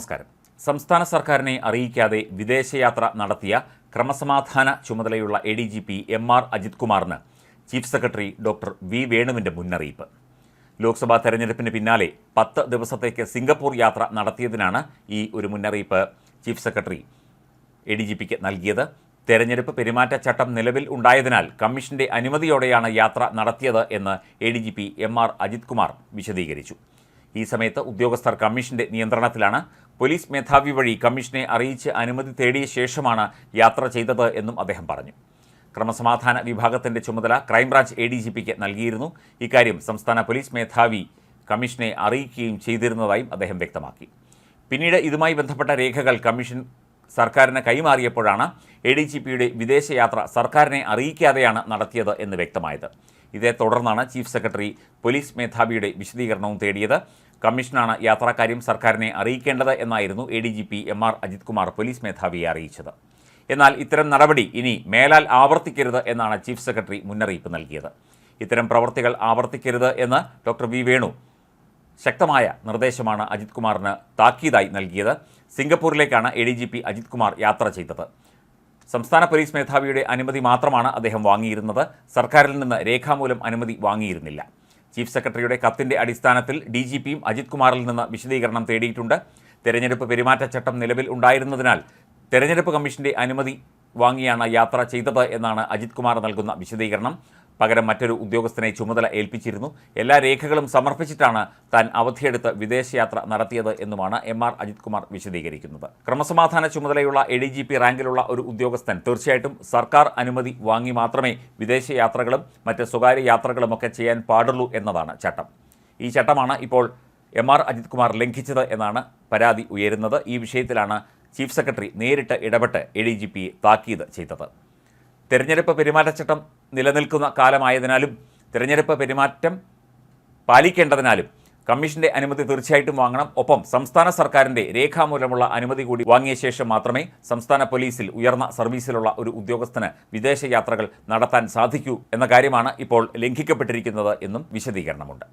നമസ്കാരം. സംസ്ഥാന സർക്കാരിനെ അറിയിക്കാതെ വിദേശയാത്ര നടത്തിയ ക്രമസമാധാന ചുമതലയുള്ള A D G P M R Ajith കുമാറിന് ചീഫ് സെക്രട്ടറി ഡോക്ടർ വി. വേണുവിന്റെ മുന്നറിയിപ്പ്. ലോക്സഭാ തെരഞ്ഞെടുപ്പിന് പിന്നാലെ പത്ത് ദിവസത്തേക്ക് സിംഗപ്പൂർ യാത്ര നടത്തിയതിനാണ് ഈ ഒരു മുന്നറിയിപ്പ് chief secretary A D G പിക്ക് നൽകിയത്. തെരഞ്ഞെടുപ്പ് പെരുമാറ്റച്ചട്ടം നിലവിൽ ഉണ്ടായതിനാൽ കമ്മീഷന്റെ അനുമതിയോടെയാണ് യാത്ര നടത്തിയത് എന്ന് A D G P M R Ajith Kumar വിശദീകരിച്ചു. ഈ സമയത്ത് ഉദ്യോഗസ്ഥർ കമ്മീഷന്റെ നിയന്ത്രണത്തിലാണ് പോലീസ് മേധാവി വഴി കമ്മീഷനെ അറിയിച്ച് അനുമതി തേടിയ ശേഷമാണ് യാത്ര ചെയ്തത് എന്നും അദ്ദേഹം പറഞ്ഞു. ക്രമസമാധാന വിഭാഗത്തിന്റെ ചുമതല crime branch A D G പിക്ക് നൽകിയിരുന്നു. ഇക്കാര്യം സംസ്ഥാന പോലീസ് മേധാവി കമ്മീഷനെ അറിയിക്കുകയും ചെയ്തിരുന്നതായും അദ്ദേഹം വ്യക്തമാക്കി. പിന്നീട് ഇതുമായി ബന്ധപ്പെട്ട രേഖകൾ കമ്മീഷൻ സർക്കാരിന് കൈമാറിയപ്പോഴാണ് എ ഡി ജി പിയുടെ വിദേശയാത്ര സർക്കാരിനെ അറിയിക്കാതെയാണ് നടത്തിയത് എന്ന് വ്യക്തമായത്. ഇതേ തുടർന്നാണ് ചീഫ് സെക്രട്ടറി പോലീസ് മേധാവിയുടെ വിശദീകരണവും തേടിയത്. കമ്മീഷനാണ് യാത്രാക്കാര്യം സർക്കാരിനെ അറിയിക്കേണ്ടത് എന്നായിരുന്നു A D G P M R Ajith Kumar police മേധാവിയെ അറിയിച്ചത്. എന്നാൽ ഇത്തരം നടപടി ഇനി മേലാൽ ആവർത്തിക്കരുത് എന്നാണ് ചീഫ് സെക്രട്ടറി മുന്നറിയിപ്പ് നൽകിയത്. ഇത്തരം പ്രവർത്തികൾ ആവർത്തിക്കരുത് എന്ന് ഡോക്ടർ വി വേണു ശക്തമായ നിർദ്ദേശമാണ് അജിത് കുമാറിന് താക്കീതായി നൽകിയത്. സിംഗപ്പൂരിലേക്കാണ് A D G P Ajith Kumar യാത്ര ചെയ്തത്. സംസ്ഥാന പോലീസ് മേധാവിയുടെ അനുമതി മാത്രമാണ് അദ്ദേഹം വാങ്ങിയിരുന്നത്. സർക്കാരിൽ നിന്ന് രേഖാമൂലം അനുമതി വാങ്ങിയിരുന്നില്ല. ചീഫ് സെക്രട്ടറിയുടെ കത്തിന്റെ അടിസ്ഥാനത്തിൽ ഡി ജി പിയും അജിത് കുമാറിൽ നിന്ന് വിശദീകരണം തേടിയിട്ടുണ്ട്. തെരഞ്ഞെടുപ്പ് പെരുമാറ്റച്ചട്ടം നിലവിൽ ഉണ്ടായിരുന്നതിനാൽ തെരഞ്ഞെടുപ്പ് കമ്മീഷന്റെ അനുമതി വാങ്ങിയാണ് യാത്ര ചെയ്തത് എന്നാണ് അജിത് കുമാർ നൽകുന്ന വിശദീകരണം. പകരം മറ്റൊരു ഉദ്യോഗസ്ഥനെ ചുമതല ഏൽപ്പിച്ചിരുന്നു. എല്ലാ രേഖകളും സമർപ്പിച്ചിട്ടാണ് താൻ അവധിയെടുത്ത് വിദേശയാത്ര നടത്തിയത് എന്നുമാണ് എം ആർ അജിത് കുമാർ വിശദീകരിക്കുന്നത്. ക്രമസമാധാന ചുമതലയുള്ള എ ഡി ജി പി റാങ്കിലുള്ള ഒരു ഉദ്യോഗസ്ഥൻ തീർച്ചയായിട്ടും സർക്കാർ അനുമതി വാങ്ങി മാത്രമേ വിദേശയാത്രകളും മറ്റ് സ്വകാര്യ യാത്രകളുമൊക്കെ ചെയ്യാൻ പാടുള്ളൂ എന്നതാണ് ചട്ടം. ഈ ചട്ടമാണ് ഇപ്പോൾ എം ആർ അജിത് കുമാർ ലംഘിച്ചത് എന്നാണ് പരാതി ഉയരുന്നത്. ഈ വിഷയത്തിലാണ് ചീഫ് സെക്രട്ടറി നേരിട്ട് ഇടപെട്ട് എ ഡി ജി പിയെ താക്കീത് ചെയ്തത്. തെരഞ്ഞെടുപ്പ് പെരുമാറ്റച്ചട്ടം നിലനിൽക്കുന്ന കാലമായതിനാലും തിരഞ്ഞെടുപ്പ് പെരുമാറ്റം പാലിക്കേണ്ടതിനാലും കമ്മീഷന്റെ അനുമതി തീർച്ചയായിട്ടും വാങ്ങണം. ഒപ്പം സംസ്ഥാന സർക്കാരിന്റെ രേഖാമൂലമുള്ള അനുമതി കൂടി വാങ്ങിയ ശേഷം മാത്രമേ സംസ്ഥാന പോലീസിൽ ഉയർന്ന സർവീസിലുള്ള ഒരു ഉദ്യോഗസ്ഥന് വിദേശ യാത്രകൾ നടത്താൻ സാധിക്കൂ എന്ന കാര്യമാണ് ഇപ്പോൾ ലംഘിക്കപ്പെട്ടിരിക്കുന്നത് എന്നും വിശദീകരണമുണ്ട്.